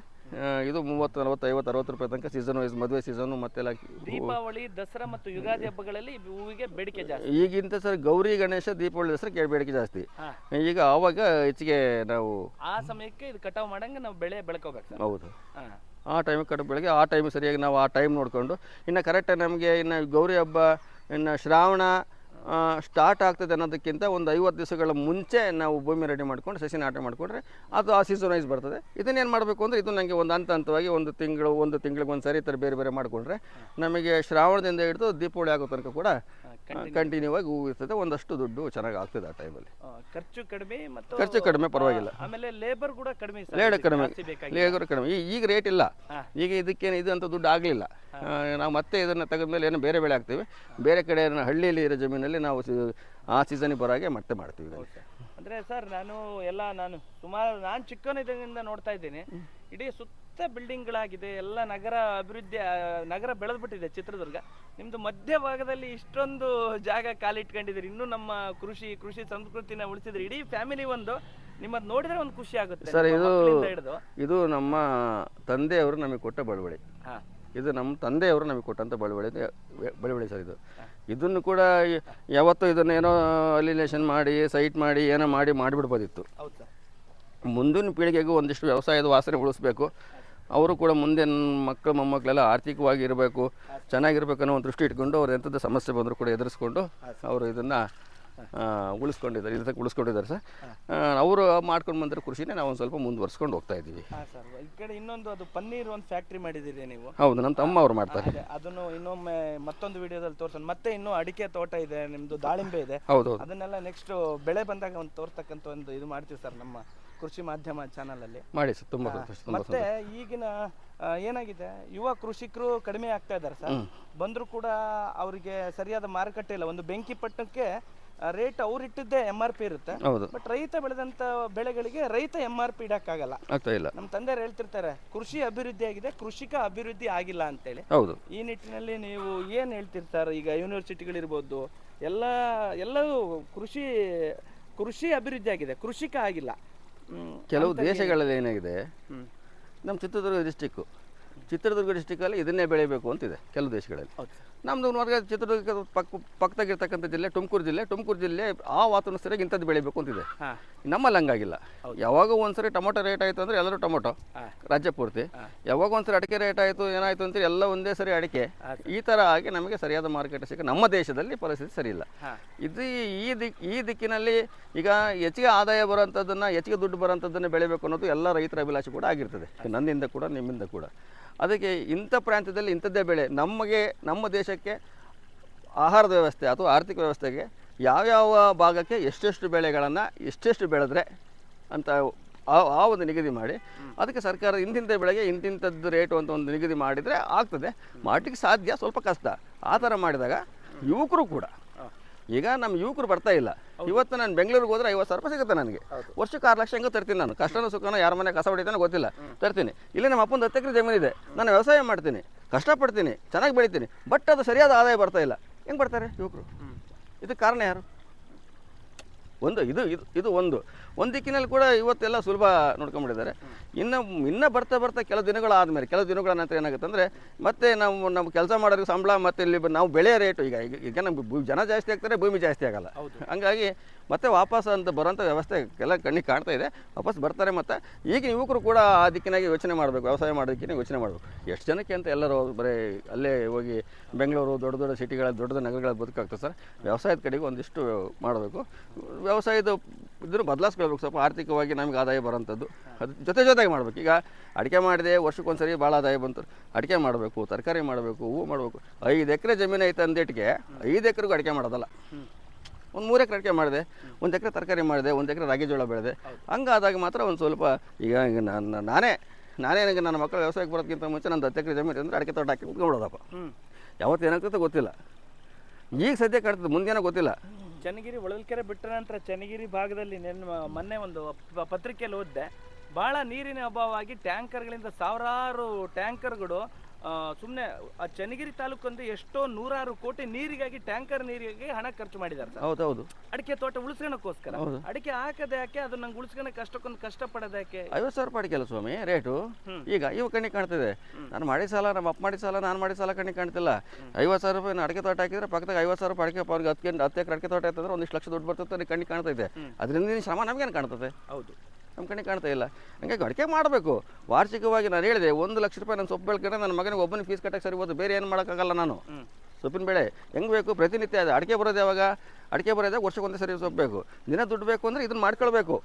ಇದು ಮೂವತ್ತು ನಲವತ್ತು ಐವತ್ತು ಅರವತ್ತು ರೂಪಾಯಿ ತನಕ ಸೀಸನ್ ವೈಸ್ ಮದುವೆ ಸೀಸನ್ ಮತ್ತೆಲ್ಲ ದೀಪಾವಳಿ ದಸರಾ ಮತ್ತು ಯುಗಾದಿ ಹಬ್ಬಗಳಲ್ಲಿ ಹೂವಿಗೆ ಬೇಡಿಕೆ ಜಾಸ್ತಿ. ಈಗಿಂತ ಸರ್ ಗೌರಿ ಗಣೇಶ ದೀಪಾವಳಿ ದಸರಾ ಬೇಡಿಕೆ ಜಾಸ್ತಿ. ಈಗ ಆವಾಗ ಹೆಚ್ಚಿಗೆ ನಾವು ಆ ಸಮಯಕ್ಕೆ ಇದು ಕಟಾವು ಮಾಡಂಗೆ ನಾವು ಬೆಳೆ ಬೆಳಕೋಬೇಕು ಹೌದು. ಆ ಟೈಮಿಗೆ ಕಟ್ಟು ಬೆಳಗ್ಗೆ ಆ ಟೈಮಿಗೆ ಸರಿಯಾಗಿ ನಾವು ಆ ಟೈಮ್ ನೋಡಿಕೊಂಡು, ಇನ್ನು ಕರೆಕ್ಟಾಗಿ ನಮಗೆ ಇನ್ನು ಗೌರಿ ಹಬ್ಬ, ಇನ್ನು ಶ್ರಾವಣ ಸ್ಟಾರ್ಟ್ ಆಗ್ತದೆ ಅನ್ನೋದಕ್ಕಿಂತ ಒಂದು ಐವತ್ತು ದಿವಸಗಳ ಮುಂಚೆ ನಾವು ಭೂಮಿ ರೆಡಿ ಮಾಡ್ಕೊಂಡು ಸಸಿ ನಾಟಿ ಮಾಡಿಕೊಂಡ್ರೆ ಅದು ಆ ಸೀಸನ್ ವೈಸ್ ಬರ್ತದೆ. ಇದನ್ನೇನು ಮಾಡಬೇಕು ಅಂದರೆ ಇದು ನನಗೆ ಒಂದು ಹಂತ ಹಂತವಾಗಿ ಒಂದು ತಿಂಗಳು ಒಂದು ತಿಂಗಳಿಗೆ ಒಂದು ಸರಿ ಥರ ಬೇರೆ ಬೇರೆ ಮಾಡಿಕೊಂಡ್ರೆ ನಮಗೆ ಶ್ರಾವಣದಿಂದ ಹಿಡಿದು ದೀಪಾವಳಿ ಆಗೋ ತನಕ ಕೂಡ ಕಂಟಿನ್ಯೂ ಆಗಿ ಹೂವು ಇರ್ತದೆ. ಒಂದಷ್ಟು ದುಡ್ಡು ಚೆನ್ನಾಗಿ ಆಗ್ತದೆ ಆ ಟೈಮಲ್ಲಿ ಖರ್ಚು ಕಡಿಮೆ ಮತ್ತು ಖರ್ಚು ಕಡಿಮೆ, ಪರವಾಗಿಲ್ಲ. ಆಮೇಲೆ ಲೇಬರ್ ಕೂಡ ಕಡಿಮೆ. ಲೇಬರ್ ಕಡಿಮೆ. ಈಗ ರೇಟ್ ಇಲ್ಲ. ಈಗ ಇದಕ್ಕೇನು ಇದು ಅಂತ ದುಡ್ಡು ಆಗಲಿಲ್ಲ. ನಾವು ಮತ್ತೆ ಇದನ್ನು ತೆಗೆದ್ಮೇಲೆ ಏನೋ ಬೇರೆ ಬೆಳೆ ಹಾಕ್ತೀವಿ. ಬೇರೆ ಕಡೆ ಏನೋ ಹಳ್ಳಿಯಲ್ಲಿ ಇರೋ ಜಮೀನಲ್ಲಿ ನಾವು ಆ ಸೀಸನಿಗೆ ಬರೋ ಹಾಗೆ ಮತ್ತೆ ಮಾಡ್ತೀವಿ ಅಂದರೆ ಸರ್. ನಾನು ಎಲ್ಲ ನಾನು ಸುಮಾರು ನಾನು ಚಿಕ್ಕನಿದ್ದಿಂದ ನೋಡ್ತಾ ಇದ್ದೀನಿ. ಇಡೀ ಸುತ್ತ ಬಿಲ್ಡಿಂಗ್ಗಳಾಗಿದೆ ಎಲ್ಲ ನಗರ ಅಭಿವೃದ್ಧಿ ನಗರ ಬೆಳೆದ್ಬಿಟ್ಟಿದೆ ಚಿತ್ರದುರ್ಗ. ನಿಮ್ದು ಮಧ್ಯಭಾಗದಲ್ಲಿ ಇಷ್ಟೊಂದು ಜಾಗ ಕಾಲಿಟ್ಕೊಂಡಿದ್ದೀರಿ. ಇನ್ನೂ ನಮ್ಮ ಕೃಷಿ ಕೃಷಿ ಸಂಸ್ಕೃತಿನ ಉಳಿಸಿದ್ರೆ ಇಡೀ ಫ್ಯಾಮಿಲಿ ಒಂದು ನಿಮ್ಮದು ನೋಡಿದ್ರೆ ಒಂದು ಖುಷಿ ಆಗುತ್ತೆ. ಸರ್, ಇದು- ಇದು ನಮ್ಮ ತಂದೆಯವರು ನಮಗೆ ಕೊಟ್ಟ ಬಳುವಳಿ. ಹಾ. ಇದು ನಮ್ಮ ತಂದೆಯವರು ನಮಗೆ ಕೊಟ್ಟಂಥ ಬಳುವಳಿ ಬಳುವಳಿ ಸರ್ ಇದು. ಇದನ್ನು ಕೂಡ ಯಾವತ್ತೂ ಇದನ್ನು ಏನೋ ಅಲಿನೇಷನ್ ಮಾಡಿ ಸೈಟ್ ಮಾಡಿ ಏನೋ ಮಾಡಿ ಮಾಡಿಬಿಡ್ಬೋದಿತ್ತು. ಮುಂದಿನ ಪೀಳಿಗೆಗೂ ಒಂದಿಷ್ಟು ವ್ಯವಸಾಯದ ವಾಸನೆ ಉಳಿಸ್ಬೇಕು. ಅವರು ಕೂಡ ಮುಂದೆ ಮಕ್ಕಳು ಮೊಮ್ಮಕ್ಕಳೆಲ್ಲ ಆರ್ಥಿಕವಾಗಿ ಇರಬೇಕು ಚೆನ್ನಾಗಿರ್ಬೇಕು ಅನ್ನೋ ಒಂದು ದೃಷ್ಟಿ ಇಟ್ಕೊಂಡು ಅವ್ರು ಎಂಥದ್ದು ಸಮಸ್ಯೆ ಬಂದರೂ ಕೂಡ ಎದುರಿಸ್ಕೊಂಡು ಅವರು ಇದನ್ನು ಉಳಿಸ್ಕೊಂಡಿದ್ದಾರೆ ಇದಕ್ಕೆ ಉಳಿಸ್ಕೊಂಡಿದ್ದಾರೆ ಸರ್. ಅವರು ಮಾಡ್ಕೊಂಡು ಬಂದಿರೋ ಕೃಷಿನೇ ನಾವು ಒಂದು ಸ್ವಲ್ಪ ಮುಂದುವರ್ಸ್ಕೊಂಡು ಹೋಗ್ತಾ ಇದ್ದೀವಿ. ಹಾ ಸರ್ ಈ ಕಡೆ ಇನ್ನೊಂದು ಅದು ಪನ್ನೀರ್ ಒಂದು ಫ್ಯಾಕ್ಟ್ರಿ ಮಾಡಿದ್ದೀರಿ ನೀವು. ಹೌದು ನಮ್ಮ ತಮ್ಮ ಅವ್ರು ಮಾಡ್ತಾರೆ. ಅದೇ, ಅದನ್ನು ಇನ್ನೊಮ್ಮೆ ಮತ್ತೊಂದು ವಿಡಿಯೋದಲ್ಲಿ ತೋರ್ಸೋಣ. ಮತ್ತೆ ಇನ್ನೂ ಅಡಿಕೆ ತೋಟ ಇದೆ ನಿಮ್ದು ದಾಳಿಂಬೆ ಇದೆ. ಹೌದು ಹೌದು. ಅದನ್ನೆಲ್ಲ ನೆಕ್ಸ್ಟ್ ಬೆಳೆ ಬಂದಾಗ ಒಂದು ತೋರ್ತಕ್ಕಂಥ ಒಂದು ಇದು ಮಾಡ್ತೀವಿ ಸರ್ ನಮ್ಮ ಕೃಷಿ ಮಾಧ್ಯಮ ಚಾನಲ್ ಅಲ್ಲಿ. ಮಾಡಿ ಸರ್ ತುಂಬ ಸಂತೋಷ ತುಂಬ ಮತ್ತೆ ಈಗಿನ ಆ, ಏನಾಗಿದೆ? ಯುವ ಕೃಷಿಕರು ಕಡಿಮೆ ಆಗ್ತಾ ಇದ್ದಾರೆ ಸರ್. ಬಂದ್ರು ಕೂಡ ಅವರಿಗೆ ಸರಿಯಾದ ಮಾರುಕಟ್ಟೆ ಇಲ್ಲ. ಒಂದು ಬೆಂಕಿ ಪಟ್ಟಣಕ್ಕೆ ರೇಟ್ ಅವ್ರು ಇಟ್ಟಿದ್ದೇ ಎಂ ಆರ್ ಪಿ ಇರುತ್ತೆ. ಹೌದು. ಬಟ್ ರೈತ ಬೆಳೆದಂತ ಬೆಳೆಗಳಿಗೆ ರೈತ ಎಂ ಆರ್ ಪಿ ಇಡಕ್ಕಾಗಲ್ಲ ಆಗ್ತಾ ಇಲ್ಲ. ನಮ್ಮ ತಂದೆಯರು ಹೇಳ್ತಿರ್ತಾರೆ ಕೃಷಿ ಅಭಿವೃದ್ಧಿ ಆಗಿದೆ ಕೃಷಿಕ ಅಭಿವೃದ್ಧಿ ಆಗಿಲ್ಲ ಅಂತೇಳಿ. ಹೌದು. ಈ ನಿಟ್ಟಿನಲ್ಲಿ ನೀವು ಏನ್ ಹೇಳ್ತಿರ್ತಾರೆ ಈಗ ಯೂನಿವರ್ಸಿಟಿಗಳಿರ್ಬೋದು ಎಲ್ಲ ಎಲ್ಲವೂ ಕೃಷಿ ಕೃಷಿ ಅಭಿವೃದ್ಧಿ ಆಗಿದೆ ಕೃಷಿಕ ಆಗಿಲ್ಲ. ಕೆಲವು ದೇಶಗಳಲ್ಲಿ ಏನಾಗಿದೆ. ನಮ್ಮ ಚಿತ್ರದುರ್ಗ ಡಿಸ್ಟಿಕ್ಕು ಚಿತ್ರದುರ್ಗ ಡಿಸ್ಟಿಕಲ್ಲಿ ಇದನ್ನೇ ಬೆಳಿಬೇಕು ಅಂತಿದೆ ಕೆಲವು ದೇಶಗಳಲ್ಲಿ. ನಮ್ಮದು ನೋಡಿದ್ರೆ ಚಿತ್ರದುರ್ಗ ಪಕ್ಕ ಪಕ್ಕದಾಗಿರ್ತಕ್ಕಂಥ ಜಿಲ್ಲೆ ತುಮಕೂರು ಜಿಲ್ಲೆ ತುಮಕೂರು ಜಿಲ್ಲೆ ಆ ವಾತಾವರಣ ಸರಿಯಾಗಿ ಇಂಥದ್ದು ಬೆಳಿಬೇಕು ಅಂತಿದೆ. ನಮ್ಮಲ್ಲಿ ಹಂಗಾಗಿಲ್ಲ. ಯಾವಾಗ ಒಂದ್ಸರಿ ಟೊಮೊಟೊ ರೇಟ್ ಆಯಿತು ಅಂದರೆ ಎಲ್ಲರೂ ಟೊಮೊಟೊ. ರಾಜ್ಯ ಪೂರ್ತಿ. ಯಾವಾಗ ಒಂದ್ಸರಿ ಅಡಿಕೆ ರೇಟ್ ಆಯಿತು ಏನಾಯಿತು ಅಂತ ಎಲ್ಲ ಒಂದೇ ಸರಿ ಅಡಿಕೆ. ಈ ಥರ ಆಗಿ ನಮಗೆ ಸರಿಯಾದ ಮಾರ್ಕೆಟ್ ಸಿಕ್ಕ ನಮ್ಮ ದೇಶದಲ್ಲಿ ಪರಿಸ್ಥಿತಿ ಸರಿಯಿಲ್ಲ ಇಲ್ಲ. ಇದು ಈ ದಿಕ್ ಈ ದಿಕ್ಕಿನಲ್ಲಿ ಈಗ ಹೆಚ್ಚಿಗೆ ಆದಾಯ ಬರೋಂಥದ್ದನ್ನು ಹೆಚ್ಚಿಗೆ ದುಡ್ಡು ಬರೋಂಥದ್ದನ್ನು ಬೆಳಿಬೇಕು ಅನ್ನೋದು ಎಲ್ಲ ರೈತರ ಅಭಿಲಾಷೆ ಕೂಡ ಆಗಿರ್ತದೆ. ನನ್ನಿಂದ ಕೂಡ ನಿಮ್ಮಿಂದ ಕೂಡ. ಅದಕ್ಕೆ ಇಂಥ ಪ್ರಾಂತ್ಯದಲ್ಲಿ ಇಂಥದ್ದೇ ಬೆಳೆ. ನಮಗೆ ನಮ್ಮ ದೇಶಕ್ಕೆ ಆಹಾರದ ವ್ಯವಸ್ಥೆ ಅಥವಾ ಆರ್ಥಿಕ ವ್ಯವಸ್ಥೆಗೆ ಯಾವ್ಯಾವ ಭಾಗಕ್ಕೆ ಎಷ್ಟೆಷ್ಟು ಬೆಳೆಗಳನ್ನು ಎಷ್ಟೆಷ್ಟು ಬೆಳೆದ್ರೆ ಅಂತ ಆ- ಆ ಒಂದು ನಿಗದಿ ಮಾಡಿ. ಅದಕ್ಕೆ ಸರ್ಕಾರ ಇಂತಿಂಥ ಬೆಳೆಗೆ ಇಂತಿಂಥದ್ದು ರೇಟು ಅಂತ ಒಂದು ನಿಗದಿ ಮಾಡಿದರೆ ಆಗ್ತದೆ. ಮಾಡಲಿಕ್ಕೆ ಸಾಧ್ಯ ಸ್ವಲ್ಪ ಕಷ್ಟ. ಆ ಥರ ಮಾಡಿದಾಗ ಯುವಕರು ಕೂಡ ಈಗ ನಮ್ಮ ಯುವಕರು ಬರ್ತಾ ಇಲ್ಲ. ಇವತ್ತು ನಾನು ಬೆಂಗಳೂರಿಗೆ ಹೋದ್ರೆ ಐವತ್ತು ಸಾವಿರ ರೂಪಾಯಿ ಸಿಗುತ್ತೆ ನನಗೆ. ವರ್ಷಕ್ಕೆ ಆರು ಲಕ್ಷ ಹೆಂಗೆ ತರ್ತೀನಿ ನಾನು. ಕಷ್ಟನ ಸುಖನ ಯಾರ ಮನೆ ಕಸ ಹೊಡಿತಾನೋ ಗೊತ್ತಿಲ್ಲ. ತರ್ತೀನಿ. ಇಲ್ಲಿ ನಮ್ಮ ಅಪ್ಪನ ಹತ್ತು ಎಕರೆ ಜಮೀನಿದೆ. ನಾನು ವ್ಯವಸಾಯ ಮಾಡ್ತೀನಿ. ಕಷ್ಟಪಡ್ತೀನಿ. ಚೆನ್ನಾಗಿ ಬೆಳಿತೀನಿ. ಬಟ್ ಅದು ಸರಿಯಾದ ಆದಾಯ ಬರ್ತಾ ಇಲ್ಲ. ಹೆಂಗೆ ಬರ್ತಾರೆ ಯುವಕರು? ಇದಕ್ಕೆ ಕಾರಣ ಯಾರು? ಒಂದು ಇದು ಇದು ಇದು ಒಂದು. ಒಂದು ದಿಕ್ಕಿನಲ್ಲಿ ಕೂಡ ಇವತ್ತೆಲ್ಲ ಸುಲಭ ನೋಡ್ಕೊಂಡ್ಬಿಟ್ಟಿದ್ದಾರೆ ಇನ್ನು ಇನ್ನು ಬರ್ತಾ ಬರ್ತಾ ಕೆಲವು ದಿನಗಳಾದಮೇಲೆ ಕೆಲವು ದಿನಗಳ ನಂತರ ಏನಾಗುತ್ತೆ ಅಂದರೆ ಮತ್ತೆ ನಾವು ನಮ್ಮ ಕೆಲಸ ಮಾಡೋರಿಗೆ ಸಂಬಳ ಮತ್ತು ಇಲ್ಲಿ ನಾವು ಬೆಳೆ ರೇಟು ಈಗ ಈಗ ಈಗ ನಮ್ಮ ಜನ ಜಾಸ್ತಿ ಆಗ್ತಾರೆ ಭೂಮಿ ಜಾಸ್ತಿ ಆಗಲ್ಲ. ಹಂಗಾಗಿ ಮತ್ತೆ ವಾಪಸ್ ಅಂತ ಬರೋಂಥ ವ್ಯವಸ್ಥೆ ಎಲ್ಲ ಕಣ್ಣಿಗೆ ಕಾಣ್ತಾ ಇದೆ. ವಾಪಸ್ ಬರ್ತಾರೆ ಮತ್ತು ಈಗ ಯುವಕರು ಕೂಡ ಆ ದಿಕ್ಕಿನಾಗಿ ಯೋಚನೆ ಮಾಡಬೇಕು, ವ್ಯವಸಾಯ ಮಾಡೋದಕ್ಕಿಂತ ಯೋಚನೆ ಮಾಡಬೇಕು. ಎಷ್ಟು ಜನಕ್ಕೆ ಅಂತ ಎಲ್ಲರೂ ಬರೀ ಅಲ್ಲೇ ಹೋಗಿ ಬೆಂಗಳೂರು ದೊಡ್ಡ ದೊಡ್ಡ ಸಿಟಿಗಳ ದೊಡ್ಡ ದೊಡ್ಡ ನಗರಗಳಲ್ಲಿ ಬದುಕಾಗ್ತದೆ ಸರ್. ವ್ಯವಸಾಯದ ಕಡೆಗೆ ಒಂದಿಷ್ಟು ಮಾಡಬೇಕು. ವ್ಯವಸಾಯದ ಇದನ್ನು ಬದಲಾಯಿಸ್ಕೊಳ್ಬೇಕು ಸ್ವಲ್ಪ ಆರ್ಥಿಕವಾಗಿ ನಮಗೆ ಆದಾಯ ಬರೋಂಥದ್ದು ಅದು ಜೊತೆ ಜೊತೆಗೆ ಮಾಡಬೇಕು. ಈಗ ಅಡಿಕೆ ಮಾಡಿದೆ ವರ್ಷಕ್ಕೊಂದ್ಸರಿ ಭಾಳ ಆದಾಯ ಬಂತು. ಅಡಿಕೆ ಮಾಡಬೇಕು, ತರಕಾರಿ ಮಾಡಬೇಕು, ಹೂವು ಮಾಡಬೇಕು. ಐದು ಎಕರೆ ಜಮೀನು ಐತೆ ಅಂದಿಟ್ಟಿಗೆ ಐದು ಎಕರೆಗೂ ಅಡಿಕೆ ಮಾಡೋದಲ್ಲ. ಒಂದು ಮೂರು ಎಕರೆ ಅಡಿಕೆ ಮಾಡಿದೆ ಒಂದು ಎಕರೆ ತರಕಾರಿ ಮಾಡಿದೆ ಒಂದು ಎಕರೆ ರಾಗಿ ಜೋಳ ಬೆಳೆದೆ. ಹಂಗಾದಾಗ ಮಾತ್ರ ಒಂದು ಸ್ವಲ್ಪ ಈಗ ನಾನು ನಾನೇ ನಾನೇ ನನಗೆ ನನ್ನ ಮಕ್ಕಳು ವ್ಯವಸಾಯಕ್ಕೆ ಬರೋದಕ್ಕಿಂತ ಮುಂಚೆ ನನ್ನ ಹತ್ತು ಎಕರೆ ಜಮೀನು ಅಂದರೆ ಅಡಿಕೆ ತೋಟ ಹಾಕಿ ಕುತ್ಕೊಂಡ್ಬಿಡೋದಪ್ಪ ಯಾವತ್ತು ಏನಾಗ್ತದೆ ಗೊತ್ತಿಲ್ಲ. ಈಗ ಸದ್ಯ ಕಾಣ್ತದೆ ಮುಂದೇನೋ ಗೊತ್ತಿಲ್ಲ. ಚನ್ನಗಿರಿ ಒಳಲ್ಕೆರೆ ಬಿಟ್ಟ ನಂತರ ಚನ್ನಗಿರಿ ಭಾಗದಲ್ಲಿ ನೆನ್ನೆ ಮೊನ್ನೆ ಒಂದು ಪತ್ರಿಕೆಯಲ್ಲಿ ಓದಿದೆ ಭಾಳ ನೀರಿನ ಅಭಾವವಾಗಿ ಟ್ಯಾಂಕರ್ಗಳಿಂದ ಸಾವಿರಾರು ಟ್ಯಾಂಕರ್ಗಳು ಸುಮ್ಮನೆ ಆ ಚನ್ನಗಿರಿ ತಾಲೂಕಂದು ಎಷ್ಟೋ ನೂರಾರು ಕೋಟಿ ನೀರಿಗಾಗಿ ಟ್ಯಾಂಕರ್ ನೀರಿಗೆ ಹಣ ಖರ್ಚು ಮಾಡಿದ್ದಾರೆ ಸರ್. ಹೌದು ಹೌದು. ಅಡಿಕೆ ತೋಟ ಉಳಿಸ್ಕೊಳಕ್ಕೋಸ್ಕರ ಹೌದು. ಅಡಿಕೆ ಹಾಕದ ಯಾಕೆ ಅದು ನಂಗೆ ಉಳಿಸ್ಕೊಳಕ್ಕೆ ಅಷ್ಟಕ್ಕೊಂದು ಕಷ್ಟ ಪಡೋದು ಯಾಕೆ? ಐವತ್ತು ಸಾವಿರ ರೂಪಾಯಿ ಅಡಿಕೆ ಸ್ವಾಮಿ ರೇಟು? ಈಗ ಇವು ಕಣ್ಣಿಗೆ ಕಾಣ್ತಿದೆ. ನಾನು ಮಾಡಿ ಸಾಲ ನಮ್ಮ ಅಪ್ಪ ಮಾಡಿ ಸಾಲ ನಾನು ಮಾಡಿ ಸಾಲ ಕಣ್ಣಿಗೆ ಕಾಣ್ತಿಲ್ಲ. ಐವತ್ತು ಸಾವಿರ ರೂಪಾಯಿ ನಾನು ಅಡಿಕೆ ತೋಟ ಹಾಕಿದ್ರೆ ಪಕ್ಕದಾಗ ಐವತ್ತು ಸಾವಿರ ರೂಪಾಯಿ ಅಡಿಕೆ ಅವ್ರಿಗೆ ಹತ್ತು ಹತ್ತು ಎಕರೆ ಅಡಿಕೆ ತೋಟ ಆಯ್ತಂದ್ರೆ ಒಂದಿಷ್ಟು ಲಕ್ಷ ದುಡ್ಡು ಬರ್ತದೆ ಕಣ್ಣಿ ಕಣ್ಣಿಗೆ ಕಾಣ್ತೈತೆ ಅದರಿಂದ ಶ್ರಮ ನಮಗೇನು ಕಾಣ್ತದೆ? ಹೌದು. ನಮ್ಮ ಕಣ್ಣಿಗೆ ಕಾಣ್ತಾ ಇಲ್ಲ. ಹಂಗಾಗಿ ಅಡಿಕೆ ಮಾಡಬೇಕು. ವಾರ್ಷಿಕವಾಗಿ ನಾನು ಹೇಳಿದೆ ಒಂದು ಲಕ್ಷ ರೂಪಾಯಿ ನಾನು ಸೊಪ್ಪು ಬೆಳ್ಕೊಂಡ್ರೆ ನನ್ನ ಮಗನಿಗೆ ಒಬ್ಬನಿಗೆ ಫೀಸ್ ಕಟ್ಟಕ್ಕೆ ಸರಿ ಹೋದು ಬೇರೆ ಏನು ಮಾಡೋಕ್ಕಾಗಲ್ಲ ನಾನು. ಸೊಪ್ಪಿನ ಬೆಳೆ ಹೆಂಗೆ ಬೇಕು? ಪ್ರತಿನಿತ್ಯ ಅದು ಅಡಿಕೆ ಬರೋದು ಯಾವಾಗ? ಅಡಿಕೆ ಬರೋದಾಗ ವರ್ಷಕ್ಕೊಂದೇ ಸರಿ ಸೊಪ್ಪು ಬೇಕು. ದಿನ ದುಡ್ಡು ಬೇಕು ಅಂದರೆ ಇದನ್ನು ಮಾಡ್ಕೊಳ್ಬೇಕು.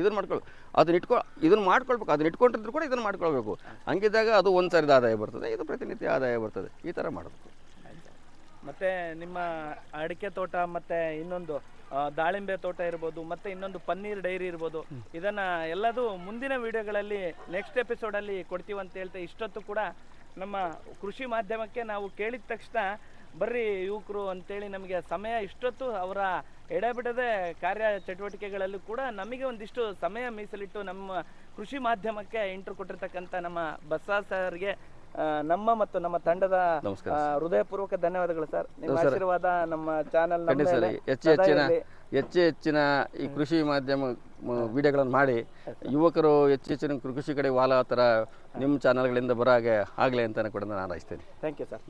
ಇದನ್ನು ಮಾಡ್ಕೊಳ್ ಅದನ್ನ ಇಟ್ಕೊ ಇದನ್ನು ಮಾಡ್ಕೊಳ್ಬೇಕು. ಅದನ್ನ ಇಟ್ಕೊಂಡಿದ್ರು ಕೂಡ ಇದನ್ನು ಮಾಡ್ಕೊಳ್ಬೇಕು. ಹಂಗಿದ್ದಾಗ ಅದು ಒಂದು ಸರಿದ ಆದಾಯ ಬರ್ತದೆ ಇದು ಪ್ರತಿನಿತ್ಯ ಆದಾಯ ಬರ್ತದೆ. ಈ ಥರ ಮಾಡಬೇಕು. ಮತ್ತೆ ನಿಮ್ಮ ಅಡಿಕೆ ತೋಟ ಮತ್ತೆ ಇನ್ನೊಂದು ಆ, ದಾಳಿಂಬೆ ತೋಟ ಇರ್ಬೋದು ಮತ್ತೆ ಇನ್ನೊಂದು ಪನ್ನೀರ್ ಡೈರಿ ಇರ್ಬೋದು ಇದನ್ನ ಎಲ್ಲದೂ ಮುಂದಿನ ವಿಡಿಯೋಗಳಲ್ಲಿ ನೆಕ್ಸ್ಟ್ ಎಪಿಸೋಡ್ ಅಲ್ಲಿ ಕೊಡ್ತೀವಿ ಅಂತ ಹೇಳ್ತಾ ಇಷ್ಟೊತ್ತು ಕೂಡ ನಮ್ಮ ಕೃಷಿ ಮಾಧ್ಯಮಕ್ಕೆ ನಾವು ಕೇಳಿದ ತಕ್ಷಣ ಬರ್ರಿ ಯುವಕರು ಅಂತೇಳಿ ನಮಗೆ ಸಮಯ ಇಷ್ಟೊತ್ತು ಅವರ ಎಡೆಬಿಡದೆ ಕಾರ್ಯ ಚಟುವಟಿಕೆಗಳಲ್ಲೂ ಕೂಡ ನಮಗೆ ಒಂದಿಷ್ಟು ಸಮಯ ಮೀಸಲಿಟ್ಟು ನಮ್ಮ ಕೃಷಿ ಮಾಧ್ಯಮಕ್ಕೆ ಇಂಟ್ರು ಕೊಟ್ಟಿರ್ತಕ್ಕಂಥ ನಮ್ಮ ಬಸವ ಸರ್ಗೆ ನಮ್ಮ ಮತ್ತು ನಮ್ಮ ತಂಡದ ಹೃದಯಪೂರ್ವಕ ಧನ್ಯವಾದಗಳು ಸರ್. ನಿಮ್ಮ. ಆಶೀರ್ವಾದ ನಮ್ಮ ಚಾನೆಲ್ ಹೆಚ್ಚು ಹೆಚ್ಚಿನ ಹೆಚ್ಚು ಹೆಚ್ಚಿನ ಈ ಕೃಷಿ ಮಾಧ್ಯಮ ವಿಡಿಯೋಗಳನ್ನು ಮಾಡಿ ಯುವಕರು ಹೆಚ್ಚು ಹೆಚ್ಚಿನ ಕೃಷಿ ಕಡೆ ವಾಲ ಥರ ನಿಮ್ಮ ಚಾನಲ್ಗಳಿಂದ ಬರೋ ಹಾಗೆ ಆಗಲಿ ಅಂತ ಕೂಡ ನಾನು ಹಾರೈಸ್ತೇನೆ. Thank you sir